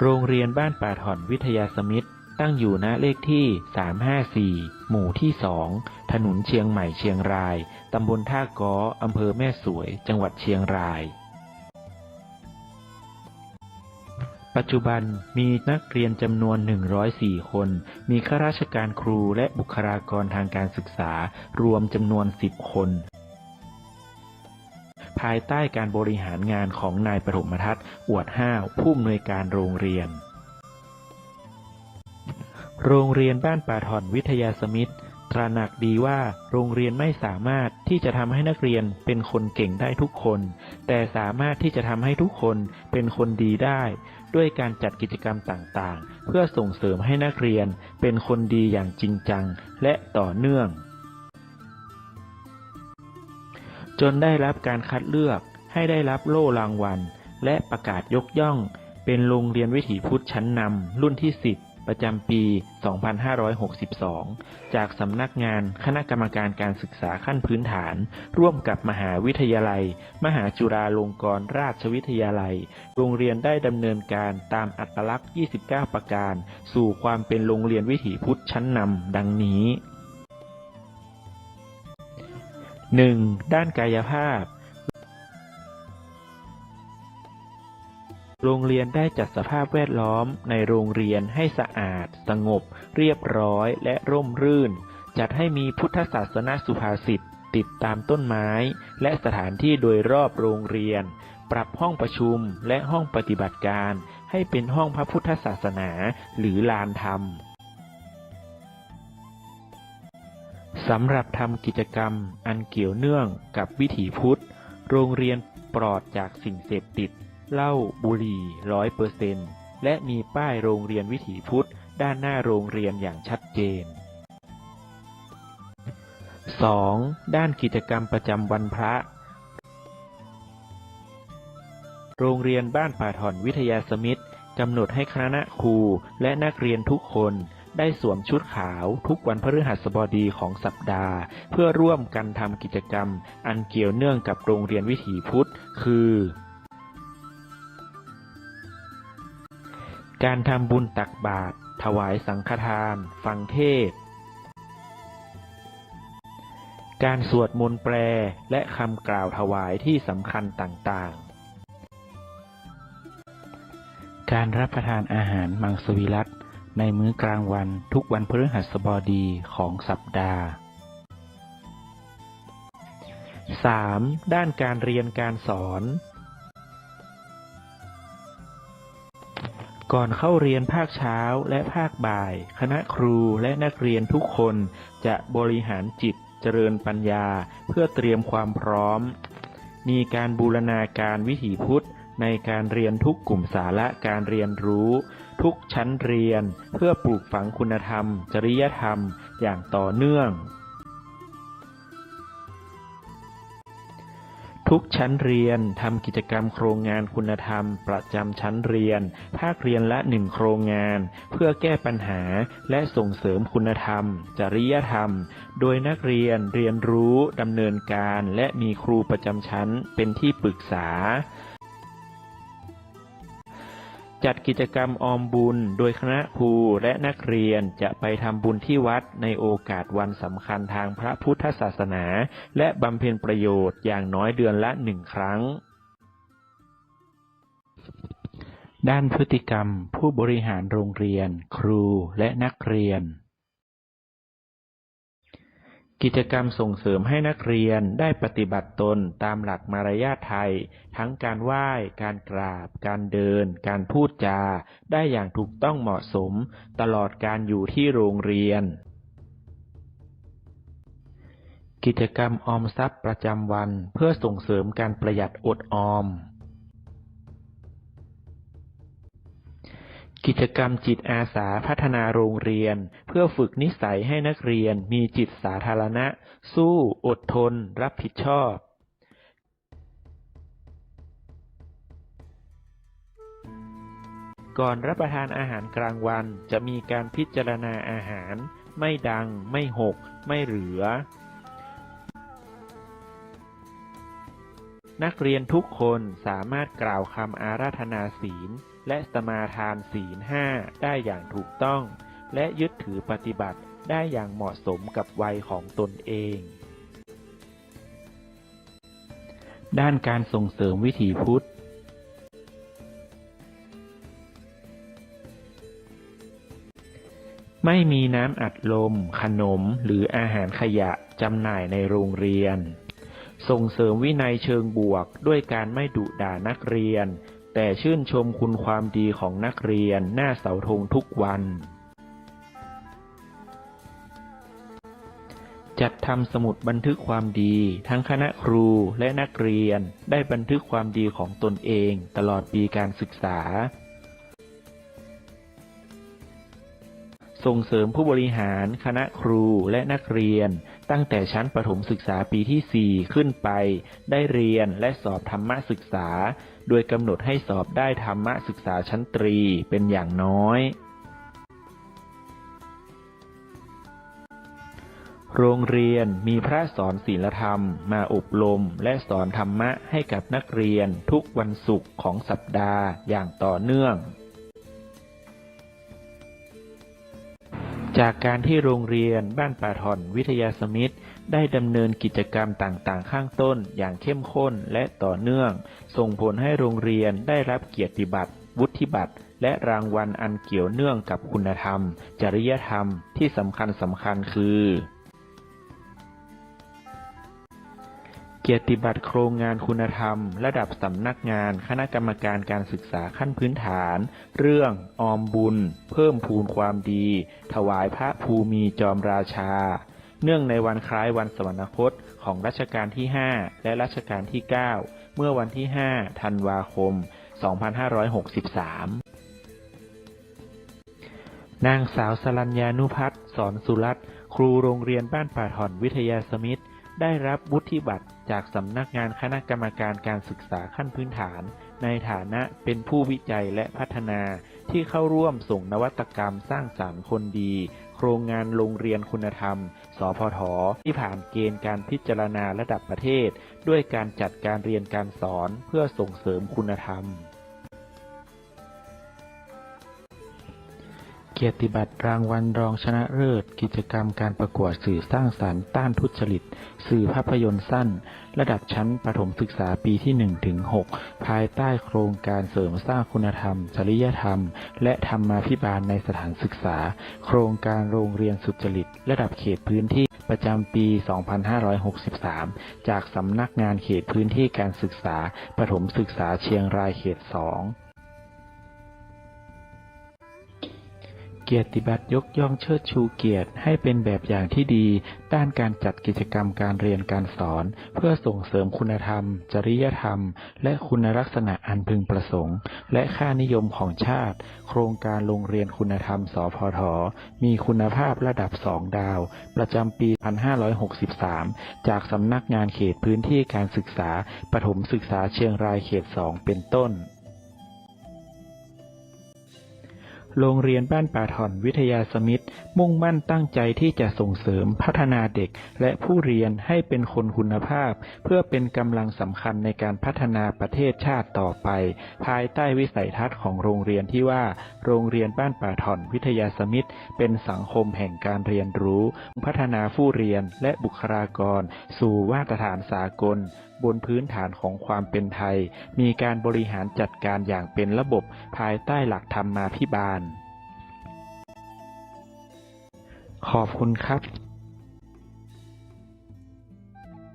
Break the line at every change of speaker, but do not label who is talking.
โรงเรียนบ้านป่าถ่อนวิทยาสมิตรตั้งอยู่ณเลขที่ 354 หมู่ที่ 2 ถนนเชียงใหม่เชียงราย ตำบลท่าก้ออำเภอแม่สวย จังหวัดเชียงราย ปัจจุบันมีนักเรียนจำนวน 104 คน มีข้าราชการครูและบุคลากรทางการศึกษารวมจำนวน 10 คนายใต้การบริหารงานของนายปฐมทัศน์อวดห้าวผู้อำนวยการโรงเรียน โรงเรียนบ้านป่าถ่อนวิทยาสมิตรตระหนักดีว่าโรงเรียนไม่สามารถที่จะทำให้นักเรียนเป็นคนเก่งได้ทุกคน แต่สามารถที่จะทำให้ทุกคนเป็นคนดีได้ ด้วยการจัดกิจกรรมต่างๆ เพื่อส่งเสริมให้นักเรียนเป็นคนดีอย่างจริงจังและต่อเนื่อง จนได้รับการคัดเลือกให้ได้รับโล่รางวัล และประกาศยกย่อง เป็นโรงเรียนวิถีพุทธชั้นนำรุ่นที่ 10 ประจำปี 2562 จากสำนักงานคณะกรรมการการศึกษาขั้นพื้นฐาน ร่วมกับมหาวิทยาลัย มหาจุฬาลงกรณราชวิทยาลัย โรงเรียนได้ดำเนินการตามอัตลักษณ์ 29 ประการ สู่ความเป็นโรงเรียนวิถีพุทธชั้นนำดังนี้ 1. ด้านกายภาพ โรงเรียนได้จัดสภาพแวดล้อมในโรงเรียนให้สะอาด สงบ เรียบร้อยและร่มรื่น จัดให้มีพุทธศาสนาสุภาษิตติดตามต้นไม้ และสถานที่โดยรอบโรงเรียน ปรับห้องประชุมและห้องปฏิบัติการ ให้เป็นห้องพระพุทธศาสนาหรือลานธรรม สำหรับทำกิจกรรมอันเกี่ยวเนื่องกับวิถีพุทธ โรงเรียนปลอดจากสิ่งเสพติดเหล้าบุหรี่ร้อยเปอร์เซนและมีป้ายโรงเรียนวิถีพุทธ ด้านหน้าโรงเรียนอย่างชัดเจน 2. ด้านกิจกรรมประจำวันพระ โรงเรียนบ้านป่าถ่อนวิทยาสมิตรกำหนดให้คณะครูและนักเรียนทุกคน ได้สวมชุดขาวทุกวันพฤหัสบดีของสัปดาห์ เพื่อร่วมกันทำกิจกรรม อันเกี่ยวเนื่องกับโรงเรียนวิถีพุทธ คือ การทำบุญตักบาตรถวายสังฆทาน ฟังเทศ การสวดมนต์แปลและคำกล่าวถวายที่สำคัญต่างๆ การรับประทานอาหารมังสวิรัต ในมื้อกลางวันทุกวันพฤหัสบดีของสัปดาห์ 3. ด้านการเรียนการสอน ก่อนเข้าเรียนภาคเช้าและภาคบ่าย คณะครูและนักเรียนทุกคนจะบริหารจิตเจริญปัญญาเพื่อเตรียมความพร้อม มีการบูรณาการวิถีพุทธในการเรียนทุกกลุ่มสาระการเรียนรู้ ทุกชั้นเรียน เพื่อปลูกฝังคุณธรรม จริยธรรม อย่างต่อเนื่อง ทุกชั้นเรียนทำกิจกรรมโครงงานคุณธรรม ประจำชั้นเรียน ภาคเรียนละหนึ่งโครงงาน เพื่อแก้ปัญหาและส่งเสริมคุณธรรม จริยธรรม โดยนักเรียนเรียนรู้ดำเนินการ และมีครูประจำชั้นเป็นที่ปรึกษา จัดกิจกรรมออมบุญ โดยคณะครูและนักเรียนจะไปทำบุญที่วัดในโอกาสวันสำคัญทางพระพุทธศาสนา และบำเพ็ญประโยชน์อย่างน้อยเดือนละหนึ่งครั้ง ด้านพฤติกรรมผู้บริหารโรงเรียน ครูและนักเรียน กิจกรรมส่งเสริมให้นักเรียนได้ปฏิบัติตนตามหลักมารยาทไทย ทั้งการไหว้ การกราบ การเดิน การพูดจา ได้อย่างถูกต้องเหมาะสม ตลอดการอยู่ที่โรงเรียน กิจกรรมออมทรัพย์ประจำวันเพื่อส่งเสริมการประหยัดอดออม กิจกรรมจิตอาสาพัฒนาโรงเรียน เพื่อฝึกนิสัยให้นักเรียนมีจิตสาธารณะ สู้ อดทน รับผิดชอบ ก่อนรับประทานอาหารกลางวันจะมีการพิจารณาอาหาร ไม่ดัง ไม่หก ไม่เหลือ นักเรียนทุกคนสามารถกล่าวคำอาราธนาศีล และสมาทานศีลห้าได้อย่างถูกต้อง และยึดถือปฏิบัติได้อย่างเหมาะสมกับวัยของตนเอง ด้านการส่งเสริมวิถีพุทธ ไม่มีน้ำอัดลม ขนม หรืออาหารขยะจำหน่ายในโรงเรียน ส่งเสริมวินัยเชิงบวกด้วยการไม่ดุด่านักเรียน แต่ชื่นชมคุณความดีของนักเรียนหน้าเสาธงทุกวัน จัดทำสมุดบันทึกความดี ทั้งคณะครูและนักเรียนได้บันทึกความดีของตนเองตลอดปีการศึกษา ส่งเสริมผู้บริหาร คณะครูและนักเรียน ตั้งแต่ชั้นประถมศึกษาปีที่ 4 ขึ้นไป ได้เรียนและสอบธรรมศึกษา โดยกำหนดให้สอบได้ธรรมศึกษาชั้นตรีเป็นอย่างน้อย โรงเรียนมีพระสอนศีลธรรม มาอบรมและสอนธรรมะให้กับนักเรียนทุกวันศุกร์ของสัปดาห์อย่างต่อเนื่อง จากการที่โรงเรียนบ้านป่าถ่อนวิทยาสมิตรได้ดำเนินกิจกรรมต่างๆ ข้างต้นอย่างเข้มข้นและต่อเนื่อง ส่งผลให้โรงเรียนได้รับเกียรติบัตรวุฒิบัตร และรางวัลอันเกี่ยวเนื่องกับคุณธรรม จริยธรรมที่สำคัญสำคัญคือ เกียรติบัตรโครงงานคุณธรรม ระดับสำนักงาน คณะกรรมการการศึกษาขั้นพื้นฐาน เรื่อง ออมบุญ เพิ่มพูนความดี ถวายพระภูมิจอมราชา เนื่องในวันคล้ายวันสวรรคตของรัชกาลที่ 5 และรัชกาลที่ 9 เมื่อวันที่ 5 ธันวาคม 2563นางสาวสรัญญานุพัฒน์สอนสุรัตน์ครูโรงเรียนบ้านป่าถ่อนวิทยาสมิตร ได้รับวุฒิบัตรจากสำนักงานคณะกรรมการการศึกษาขั้นพื้นฐาน ในฐานะเป็นผู้วิจัยและพัฒนาที่เข้าร่วมส่งนวัตกรรมสร้างสารรค์คนดี โครงงานโรงเรียนคุณธรรม สพท ที่ผ่านเกณฑ์การพิจารณาระดับประเทศ ด้วยการจัดการเรียนการสอนเพื่อส่งเสริมคุณธรรม เกียรติบัตรรางวัลรองชนะเลิศ กิจกรรมการประกวดสื่อสร้างสรรค์ต้านทุจริต สื่อภาพยนตร์สั้น ระดับชั้นประถมศึกษาปีที่1ถึง6ภายใต้โครงการเสริมสร้างคุณธรรม จริยธรรม และธรรมาภิบาลในสถานศึกษา โครงการโรงเรียนสุจริต ระดับเขตพื้นที่ประจำปี 2563 จากสำนักงานเขตพื้นที่การศึกษาประถมศึกษาเชียงรายเขต 2 เกียรติบัตรยกย่องเชิดชูเกียรติให้เป็นแบบอย่างที่ดี ด้านการจัดกิจกรรมการเรียนการสอน เพื่อส่งเสริมคุณธรรม จริยธรรม และคุณลักษณะอันพึงประสงค์ และค่านิยมของชาติ โครงการโรงเรียนคุณธรรม สพท มีคุณภาพระดับ2ดาว ประจำปี1563 จากสำนักงานเขตพื้นที่การศึกษาประถมศึกษาเชียงรายเขต 2 เป็นต้น โรงเรียนบ้านป่าถ่อนวิทยาสมิตรมุ่งมั่นตั้งใจที่จะส่งเสริมพัฒนาเด็กและผู้เรียนให้เป็นคนคุณภาพ เพื่อเป็นกำลังสำคัญในการพัฒนาประเทศชาติต่อไป ภายใต้วิสัยทัศน์ของโรงเรียนที่ว่า โรงเรียนบ้านป่าถ่อนวิทยาสมิตรเป็นสังคมแห่งการเรียนรู้ พัฒนาผู้เรียนและบุคลากร สู่มาตรฐานสากลบนพื้นฐานของความเป็นไทย มีการบริหารจัดการอย่างเป็นระบบภายใต้หลักธรรมมาภิบาล ขอบคุณครับ